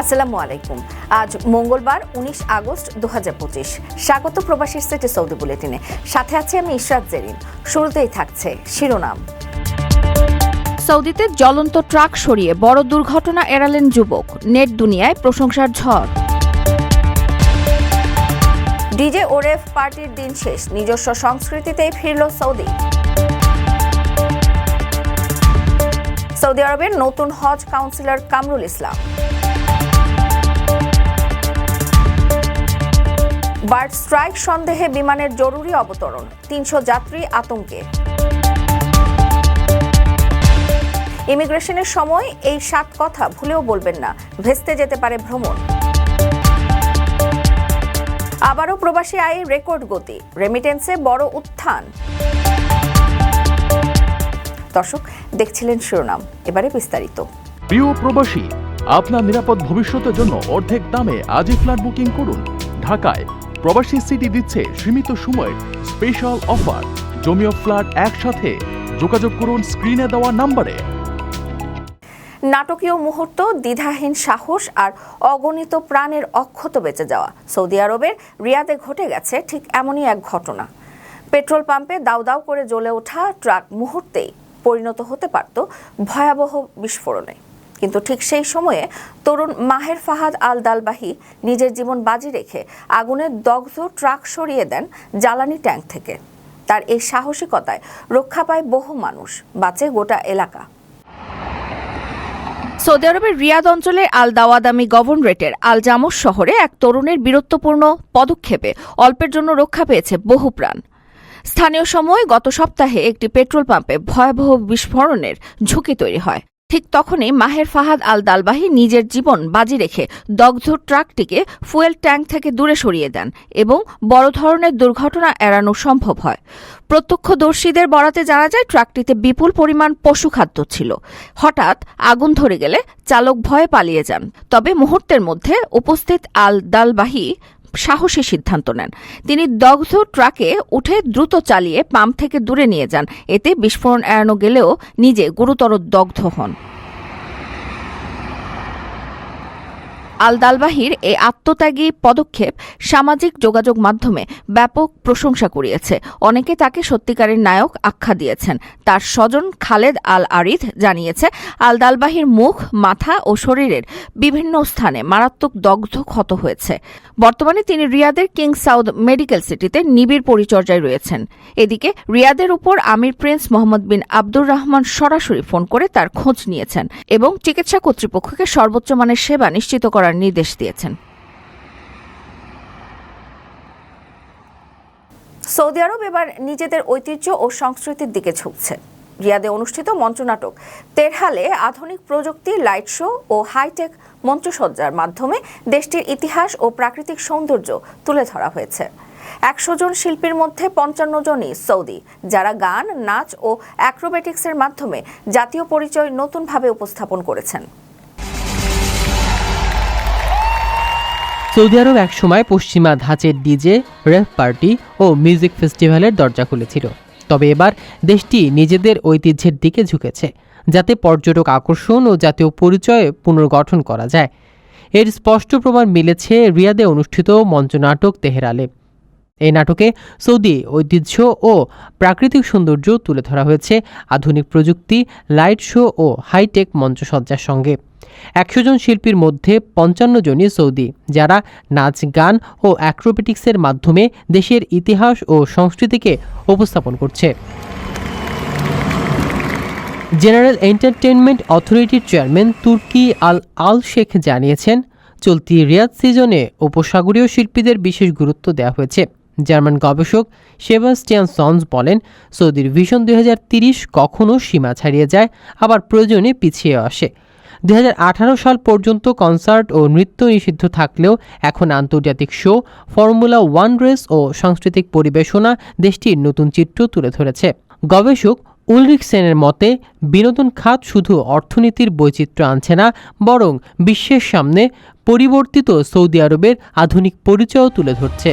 আসসালামু আলাইকুম। আজ মঙ্গলবার উনিশ আগস্ট দুহাজার পঁচিশ। স্বাগত প্রবাসীর সেটে সৌদি বুলেটিনে। সাথে আছে আমি ইশরাত জেরিন। শুরুতেই থাকছে শিরোনাম। সৌদিতে জ্বলন্ত ট্রাক সরিয়ে বড় দুর্ঘটনা এড়ালেন যুবক। নেট দুনিয়ায় প্রশংসার ঝড়। ডিজে ওরেফ পার্টির দিন শেষ। নিজস্ব সংস্কৃতিতেই ফিরল সৌদি। সৌদি আরবের নতুন হজ councillor Kamrul Islam. Bird strike সন্দেহে বিমানের জরুরি অবতরণ। তিনশো যাত্রী আতঙ্কে। ইমিগ্রেশনের সময় এই সাত কথা ভুলেও বলবেন না। ভেস্তে যেতে পারে ভ্রমণ। আবারও প্রবাসী আয়ের রেকর্ড গতি। রেমিটেন্সে বড় উত্থান। দর্শক, দেখছিলেন শিরোনাম। এবারে বিস্তারিত। প্রিয় প্রবাসী, আপনার নিরাপদ ভবিষ্যতের জন্য অর্ধেক দামে আজই ফ্ল্যাট বুকিং করুন। ঢাকায় প্রবাসী সিটি দিচ্ছে সীমিত সময়ের স্পেশাল অফার জমিও ফ্ল্যাট একসাথে। যোগাযোগ করুন স্ক্রিনে দেওয়া নাম্বারে। নাটকীয় মুহূর্ত, দ্বিধাহীন সাহস আর অগণিত প্রাণের অক্ষত বেঁচে যাওয়া। সৌদি আরবের রিয়াদে ঘটে গেছে ঠিক এমনই এক ঘটনা। পেট্রোল পাম্পে দাউ দাউ করে জ্বলে ওঠা ট্রাক মুহূর্তেই পরিণত হতে পারত ভয়াবহ বিস্ফোরণে। কিন্তু ঠিক সেই সময়ে তরুণ মাহের ফাহাদ আল দালবাহি নিজের জীবন বাজি রেখে আগুনের দগ্ধ ট্রাক সরিয়ে দেন জ্বালানি ট্যাঙ্ক থেকে। তার এই সাহসিকতায় রক্ষা পায় বহু মানুষ, বাঁচে গোটা এলাকা। সৌদি আরবের রিয়াদ অঞ্চলের আল দাওয়াদামি গভর্নরেটের আল জামস শহরে এক তরুণের বীরত্বপূর্ণ পদক্ষেপে অল্পের জন্য রক্ষা পেয়েছে বহু প্রাণ। স্থানীয় সময় গত সপ্তাহে একটি পেট্রোল পাম্পে ভয়াবহ বিস্ফোরণের ঝুঁকি তৈরি হয়। ঠিক তখনই মাহের ফাহাদ আল দালবাহি নিজের জীবন বাজি রেখে দগ্ধ ট্রাকটিকে ফুয়েল ট্যাঙ্ক থেকে দূরে সরিয়ে দেন এবং বড় ধরনের দুর্ঘটনা এড়ানো সম্ভব হয়। প্রত্যক্ষদর্শীদের বরাতে জানা যায়, ট্রাকটিতে বিপুল পরিমাণ পশুখাদ্য ছিল। হঠাৎ আগুন ধরে গেলে চালক ভয়ে পালিয়ে যান। তবে মুহূর্তের মধ্যে উপস্থিত আল দালবাহি সাহসী সিদ্ধান্ত নেন। তিনি দগ্ধ ট্রাকে উঠে দ্রুত চালিয়ে পাম্প থেকে দূরে নিয়ে যান। এতে বিস্ফোরণ এড়ানো গেলেও নিজে গুরুতর দগ্ধ হন। আল দালবাহির এই আত্মত্যাগী পদক্ষেপ সামাজিক যোগাযোগ মাধ্যমে ব্যাপক প্রশংসা কুড়িয়েছে। অনেকে তাকে সত্যিকারের নায়ক আখ্যা দিয়েছেন। তার স্বজন খালেদ আল আরিদ জানিয়েছে আল দালবাহির মুখ, মাথা ও শরীরের বিভিন্ন স্থানে মারাত্মক দগ্ধ ক্ষত হয়েছে। বর্তমানে তিনি রিয়াদের কিং সাউদ মেডিকেল সিটিতে নিবিড় পরিচর্যায় রয়েছেন। এদিকে রিয়াদের উপর আমির prince Mohammad bin Abdur Rahman সরাসরি ফোন করে তার খোঁজ নিয়েছেন এবং চিকিৎসা কর্তৃপক্ষকে সর্বোচ্চ মানের সেবা নিশ্চিত করার নির্দেশ দিয়েছেন। সৌদি আরব এবার নিজেদের ঐতিহ্য ও সংস্কৃতির দিকে ঝুঁকছে রিয়াদে অনুষ্ঠিত মঞ্চনাটক তেরহালে আধুনিক প্রযুক্তি, লাইট শো ও হাইটেক মঞ্চসজ্জার মাধ্যমে দেশটির ইতিহাস ও প্রাকৃতিক সৌন্দর্য তুলে ধরা হয়েছে। একশো জন শিল্পীর মধ্যে পঞ্চান্ন জনই সৌদি, যারা গান, নাচ ও অ্যাক্রোবেটিক্সের মাধ্যমে জাতীয় পরিচয় নতুনভাবে উপস্থাপন করেছেন। সৌদি আরব একসময় পশ্চিমা ধাঁচের ডিজে রেফ পার্টি ও মিউজিক ফেস্টিভ্যালের দরজা খুলেছিল। তবে এবার দেশটি নিজেদের ঐতিহ্যের দিকে ঝুঁকেছে, যাতে পর্যটক আকর্ষণ ও জাতীয় পরিচয় পুনর্গঠন করা যায়। এর স্পষ্ট প্রমাণ মিলেছে রিয়াদে অনুষ্ঠিত মঞ্চনাটক তেহরালে। এই নাটকে সৌদি ঐতিহ্য ও প্রাকৃতিক সৌন্দর্য তুলে ধরা হয়েছে আধুনিক প্রযুক্তি, লাইট শো ও হাইটেক মঞ্চসজ্জার সঙ্গে। একশো জন শিল্পীর মধ্যে পঞ্চান্ন জনই সৌদি, যারা নাচ, গান ও অ্যাক্রোবেটিক্সের মাধ্যমে দেশের ইতিহাস ও সংস্কৃতিকে উপস্থাপন করছে। জেনারেল এন্টারটেনমেন্ট অথরিটির চেয়ারম্যান তুর্কি আল আল শেখ জানিয়েছেন, চলতি রিয়াদ সিজনে উপসাগরীয় শিল্পীদের বিশেষ গুরুত্ব দেওয়া হয়েছে। জার্মান গবেষক সেবাস্টিয়ান সন্স বলেন, সৌদির ভিশন দুই কখনও সীমা ছাড়িয়ে যায়, আবার প্রয়োজনে পিছিয়ে আসে। দু হাজার আঠারো সাল পর্যন্ত কনসার্ট ও নৃত্য নিষিদ্ধ থাকলেও এখন আন্তর্জাতিক শো, ফর্মুলা ওয়ান রেস ও সাংস্কৃতিক পরিবেশনা দেশটির নতুন চিত্র তুলে ধরেছে। গবেষক উলরিক সেনের মতে, বিনোদন খাত শুধু অর্থনীতির বৈচিত্র্য আনছে না, বরং বিশ্বের সামনে পরিবর্তিত সৌদি আরবের আধুনিক পরিচয়ও তুলে ধরছে।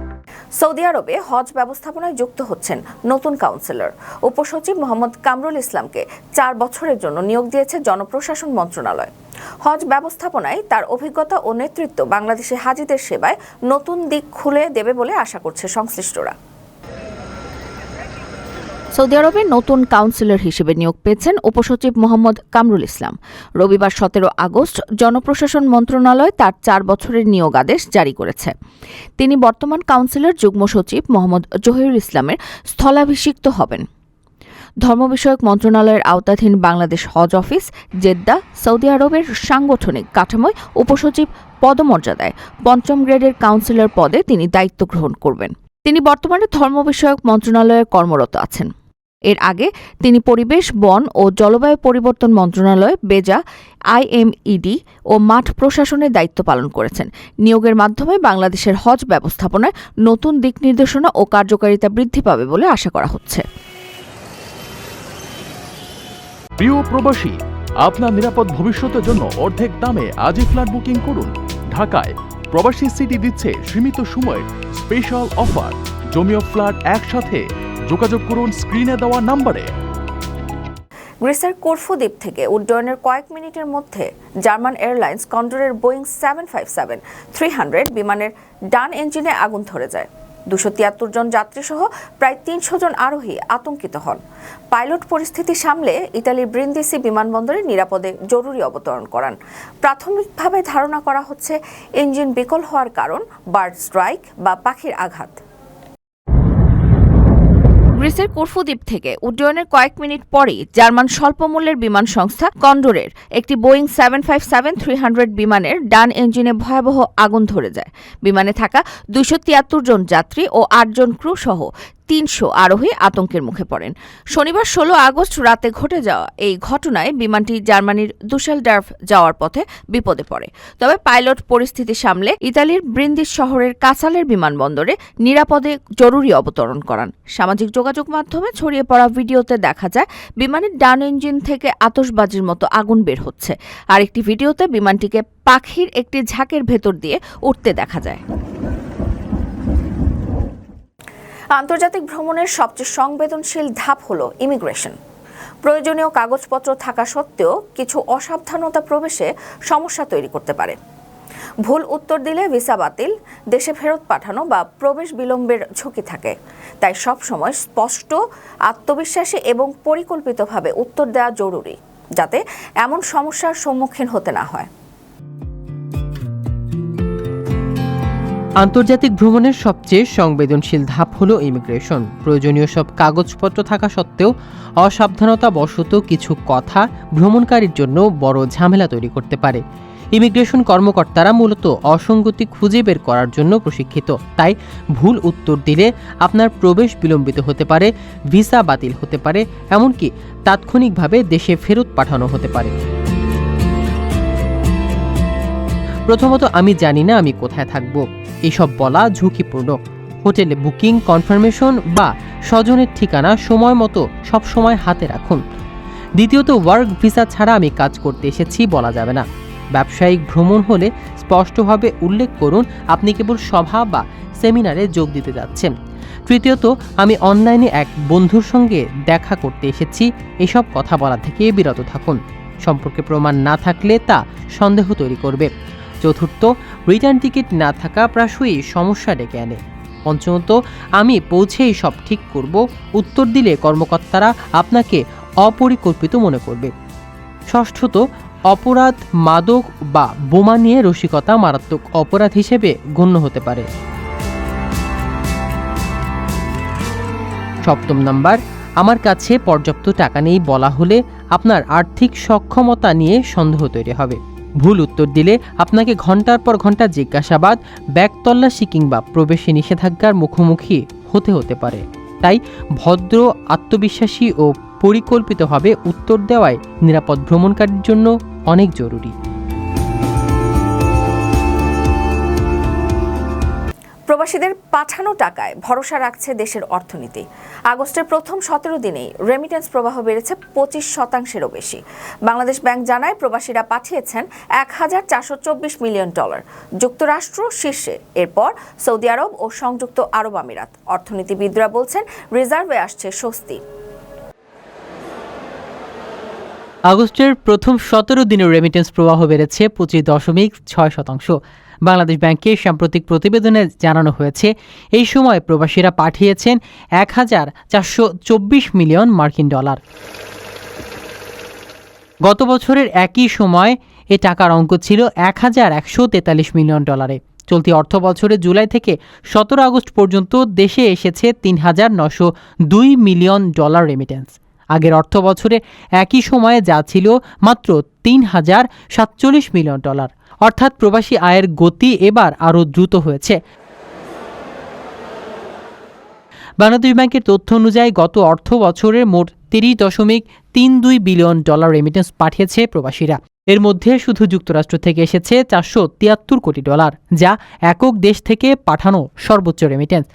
সৌদি আরবে হজ ব্যবস্থাপনায় যুক্ত হচ্ছেন নতুন কাউন্সিলর। উপসচিব মোহাম্মদ কামরুল ইসলামকে চার বছরের জন্য নিয়োগ দিয়েছে জনপ্রশাসন মন্ত্রণালয়। হজ ব্যবস্থাপনায় তার অভিজ্ঞতা ও নেতৃত্ব বাংলাদেশে হাজিদের সেবায় নতুন দিক খুলে দেবে বলে আশা করছে সংশ্লিষ্টরা। সৌদি আরবে নতুন কাউন্সিলর হিসেবে নিয়োগ পেয়েছেন উপসচিব মোহাম্মদ কামরুল ইসলাম। রবিবার সতেরো আগস্ট জনপ্রশাসন মন্ত্রণালয় তার চার বছরের নিয়োগ আদেশ জারি করেছে। তিনি বর্তমান কাউন্সিলর যুগ্ম সচিব মোহাম্মদ জহিরুল ইসলামের স্থলাভিষিক্ত হবেন। ধর্ম বিষয়ক মন্ত্রণালয়ের আওতাধীন বাংলাদেশ হজ অফিস, জেদ্দা, সৌদি আরবের সাংগঠনিক কাঠামোয় উপসচিব পদমর্যাদায় পঞ্চম গ্রেডের কাউন্সিলর পদে তিনি দায়িত্ব গ্রহণ করবেন। তিনি বর্তমানে ধর্ম বিষয়ক মন্ত্রণালয়ে কর্মরত আছেন। এর আগে তিনি পরিবেশ, বন ও জলবায়ু পরিবর্তন মন্ত্রণালয়, বেজা, আইএমইডি ও মাঠ প্রশাসনের দায়িত্ব পালন করেছেন। নিয়োগের মাধ্যমে বাংলাদেশের হজ ব্যবস্থাপনায় নতুন দিক নির্দেশনা ও কার্যকারিতা বৃদ্ধি পাবে বলে আশা করা হচ্ছে। প্রিয় প্রবাসী, আপনার নিরাপদ ভবিষ্যতের জন্য অর্ধেক দামে আজই ফ্ল্যাট বুকিং করুন। ঢাকায় প্রবাসী সিটি দিচ্ছে সীমিত সময়ের স্পেশাল অফার। জমিও ফ্ল্যাট একসাথে যোগাযোগ করুন স্ক্রিনে দেওয়া নাম্বারে। গ্রিসের কোরফু দ্বীপ থেকে উড্ডয়নের কয়েক মিনিটের মধ্যে German airlines কন্ডোরের Boeing seven five seven three hundred বিমানের ডান ইঞ্জিনে আগুন ধরে যায়। দুশো তিয়াত্তর জন যাত্রীসহ প্রায় তিনশো জন আরোহী আতঙ্কিত হন। পাইলট পরিস্থিতি সামলে ইতালির ব্রিন্দিসি বিমানবন্দরে নিরাপদে জরুরি অবতরণ করান। প্রাথমিকভাবে ধারণা করা হচ্ছে, ইঞ্জিন বিকল হওয়ার কারণ বার্ড স্ট্রাইক বা পাখির আঘাত। গ্রিসের কোরফু দ্বীপ থেকে উড্ডয়নের কয়েক মিনিট পরেই জার্মান স্বল্পমূল্যের বিমান সংস্থা কন্ডোরের একটি Boeing seven five seven three hundred বিমানের ডান ইঞ্জিনে ভয়াবহ আগুন ধরে যায়। বিমানে থাকা দুশো তিয়াত্তর জন যাত্রী ও আটজন ক্রু সহ তিনশো আরোহী আতঙ্কের মুখে পড়েন। শনিবার ষোলো আগস্ট রাতে ঘটে যাওয়া এই ঘটনায় বিমানটি জার্মানির দুশেলডার্ফ যাওয়ার পথে বিপদে পড়ে। তবে পাইলট পরিস্থিতি সামলে ইতালির ব্রিন্দিস শহরের কাসালের বিমানবন্দরে নিরাপদে জরুরি অবতরণ করান। সামাজিক যোগাযোগ মাধ্যমে ছড়িয়ে পড়া ভিডিওতে দেখা যায়, বিমানের ডান ইঞ্জিন থেকে আতসবাজির মতো আগুন বের হচ্ছে। আরেকটি ভিডিওতে বিমানটিকে পাখির একটি ঝাঁকের ভেতর দিয়ে উঠতে দেখা যায়। আন্তর্জাতিক ভ্রমণের সবচেয়ে সংবেদনশীল ধাপ হল ইমিগ্রেশন প্রয়োজনীয় কাগজপত্র থাকা সত্ত্বেও কিছু অসাবধানতা প্রবেশে সমস্যা তৈরি করতে পারে। ভুল উত্তর দিলে ভিসা বাতিল, দেশে ফেরত পাঠানো বা প্রবেশ বিলম্বের ঝুঁকি থাকে। তাই সব সময় স্পষ্ট, আত্মবিশ্বাসী এবং পরিকল্পিতভাবে উত্তর দেওয়া জরুরি, যাতে এমন সমস্যার সম্মুখীন হতে না হয়। আন্তর্জাতিক ভ্রমণের সবচেয়ে সংবেদনশীল ধাপ হলো ইমিগ্রেশন প্রয়োজনীয় সব কাগজপত্র থাকা সত্ত্বেও অসাবধানতা বশত কিছু কথা ভ্রমণকারীর জন্য বড় ঝামেলা তৈরি করতে পারে। ইমিগ্রেশন কর্মকর্তারা মূলত অসঙ্গতি খুঁজে বের করার জন্য প্রশিক্ষিত। তাই ভুল উত্তর দিলে আপনার প্রবেশ বিলম্বিত হতে পারে, ভিসা বাতিল হতে পারে, এমনকি তাৎক্ষণিকভাবে দেশে ফেরত পাঠানো হতে পারে। প্রথমত আমি জানি না আমি কোথায় থাকব। এসব বলা ঝুঁকিপূর্ণ। হোটেলে বুকিং, কনফার্মেশন বা স্বজনের ঠিকানা সময় মতো সবসময় হাতে রাখুন। দ্বিতীয়ত, ওয়ার্ক ভিসা ছাড়া আমি কাজ করতে এসেছি বলা যাবে না। ব্যবসায়িক ভ্রমণ হলে স্পষ্টভাবে উল্লেখ করুন, আপনি কেবল সভা বা সেমিনারে যোগ দিতে যাচ্ছেন। তৃতীয়ত, আমি অনলাইনে এক বন্ধুর সঙ্গে দেখা করতে এসেছি। এসব কথা বলা থেকে বিরত থাকুন। সম্পর্কে প্রমাণ না থাকলে তা সন্দেহ তৈরি করবে। চতুর্থ রিটার্ন টিকিট না থাকা প্রায়শই সমস্যা ডেকে আনে। পঞ্চমত, আমি পৌঁছেই সব ঠিক করব, উত্তর দিলে কর্মকর্তারা আপনাকে অপরিকল্পিত মনে করবে। ষষ্ঠত, অপরাধ, মাদক বা বোমা নিয়ে রসিকতা মারাত্মক অপরাধ হিসেবে গণ্য হতে পারে। সপ্তম নাম্বার, আমার কাছে পর্যাপ্ত টাকা নেই বলা হলে আপনার আর্থিক সক্ষমতা নিয়ে সন্দেহ তৈরি হবে। ভুল উত্তর দিলে আপনাকে ঘণ্টার পর ঘণ্টা জিজ্ঞাসাবাদ ব্যাগ তল্লাশি কিংবা প্রবেশে নিষেধাজ্ঞার মুখোমুখি হতে হতে পারে। তাই ভদ্র, আত্মবিশ্বাসী ও পরিকল্পিতভাবে উত্তর দেওয়ায় নিরাপদ ভ্রমণকারীর জন্য অনেক জরুরি। প্রবাসীদের পাঠানো টাকায় ভরসা রাখছে দেশের অর্থনীতি। আগস্টের প্রথম সতেরো দিনেই রেমিটেন্স প্রবাহ বেড়েছে পঁচিশ শতাংশেরও বেশি। বাংলাদেশ ব্যাংক জানায় প্রবাসীরা পাঠিয়েছেন এক হাজার চারশো চব্বিশ মিলিয়ন ডলার। যুক্তরাষ্ট্র শীর্ষে। এরপর সৌদি আরব ও সংযুক্ত আরব আমিরাত। অর্থনীতিবিদরা বলছেন, রিজার্ভে আসছে স্বস্তি। আগস্টের প্রথম সতেরো দিনের রেমিটেন্স প্রবাহ বেড়েছে পঁচিশ দশমিক ছয় শতাংশ। বাংলাদেশ ব্যাংকের সাম্প্রতিক প্রতিবেদনে জানানো হয়েছে, এই সময় প্রবাসীরা পাঠিয়েছেন এক হাজার চারশো চব্বিশ মিলিয়ন মার্কিন ডলার। গত বছরের একই সময় এ টাকার অঙ্ক ছিল এক হাজার একশো তেতাল্লিশ মিলিয়ন ডলারে। চলতি অর্থ বছরে জুলাই থেকে সতেরো আগস্ট পর্যন্ত দেশে এসেছে তিন হাজার নশো দুই মিলিয়ন ডলার রেমিটেন্স আগের অর্থ বছরে একই সময়ে যা ছিল মাত্র তিন হাজার সাতচল্লিশ মিলিয়ন ডলার। অর্থাৎ প্রবাসী আয়ের গতি এবার আরও দ্রুত হয়েছে। বাংলাদেশ ব্যাংকের তথ্য অনুযায়ী গত অর্থ বছরে মোট তিরিশ দশমিক তিন দুই বিলিয়ন ডলার রেমিটেন্স পাঠিয়েছে প্রবাসীরা। এর মধ্যে শুধু যুক্তরাষ্ট্র থেকে এসেছে চারশো তিয়াত্তর কোটি ডলার, যা একক দেশ থেকে পাঠানো সর্বোচ্চ রেমিটেন্স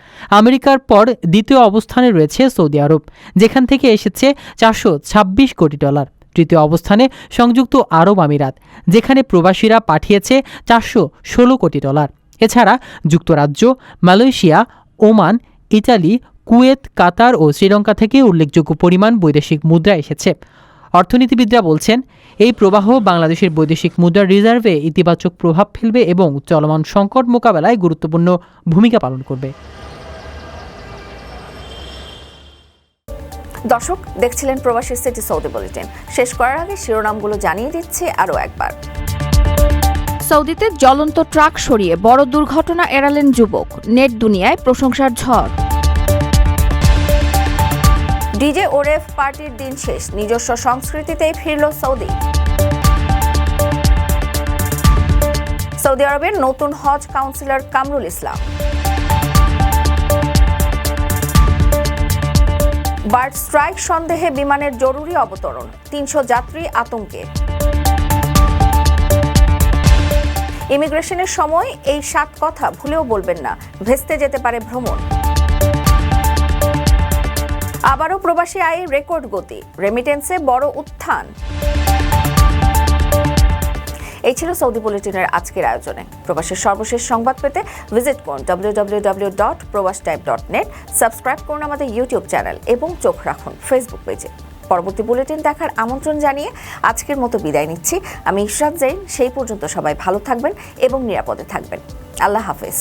আমেরিকার পর দ্বিতীয় অবস্থানে রয়েছে সৌদি আরব, যেখান থেকে এসেছে চারশো ছাব্বিশ কোটি ডলার। তৃতীয় অবস্থানে সংযুক্ত আরব আমিরাত, যেখানে প্রবাসীরা পাঠিয়েছে চারশো ষোলো কোটি ডলার। এছাড়া যুক্তরাজ্য, Malaysia, Oman, Italy, Kuwait, Qatar ও শ্রীলঙ্কা থেকে উল্লেখযোগ্য পরিমাণ বৈদেশিক মুদ্রা এসেছে। অর্থনীতিবিদরা বলছেন, এই প্রবাহ বাংলাদেশের বৈদেশিক মুদ্রার রিজার্ভে ইতিবাচক প্রভাব ফেলবে এবং চলমান সংকট মোকাবেলায় গুরুত্বপূর্ণ ভূমিকা পালন করবে। দর্শক দেখছিলেন প্রবাসী সিটি সৌদি বুলেটিন। শেষ করার আগে শিরোনামগুলো জানিয়ে দিচ্ছি আরও একবার। সৌদিতে জ্বলন্ত ট্রাক সরিয়ে বড় দুর্ঘটনা এড়ালেন যুবক। নেট দুনিয়ায় প্রশংসার ঝড়। ডিজে ওরেফ পার্টির দিন শেষ। নিজস্ব সংস্কৃতিতেই ফিরল সৌদি। সৌদি আরবের নতুন হজ councillor Kamrul Islam. Bird strike সন্দেহে বিমানের জরুরি অবতরণ। তিনশো যাত্রী আতঙ্কে। ইমিগ্রেশনের সময় এই সাত কথা ভুলেও বলবেন না। ভেস্তে যেতে পারে ভ্রমণ। আবারও প্রবাসী আয়ের রেকর্ড গতি। রেমিটেন্সে বড় উত্থান। এই ছিল সৌদি বুলেটিনের আজকের আয়োজনে। প্রবাসের সর্বশেষ সংবাদ পেতে ভিজিট করুন W dot type dot net subscribe করুন আমাদের ইউটিউব চ্যানেল এবং চোখ রাখুন ফেসবুক পেজে পরবর্তী বুলেটিন দেখার আমন্ত্রণ জানিয়ে আজকের মতো বিদায় নিচ্ছি। আমি ইশরাত জৈন, সেই পর্যন্ত সবাই ভালো থাকবেন এবং নিরাপদে থাকবেন। আল্লাহ হাফেজ।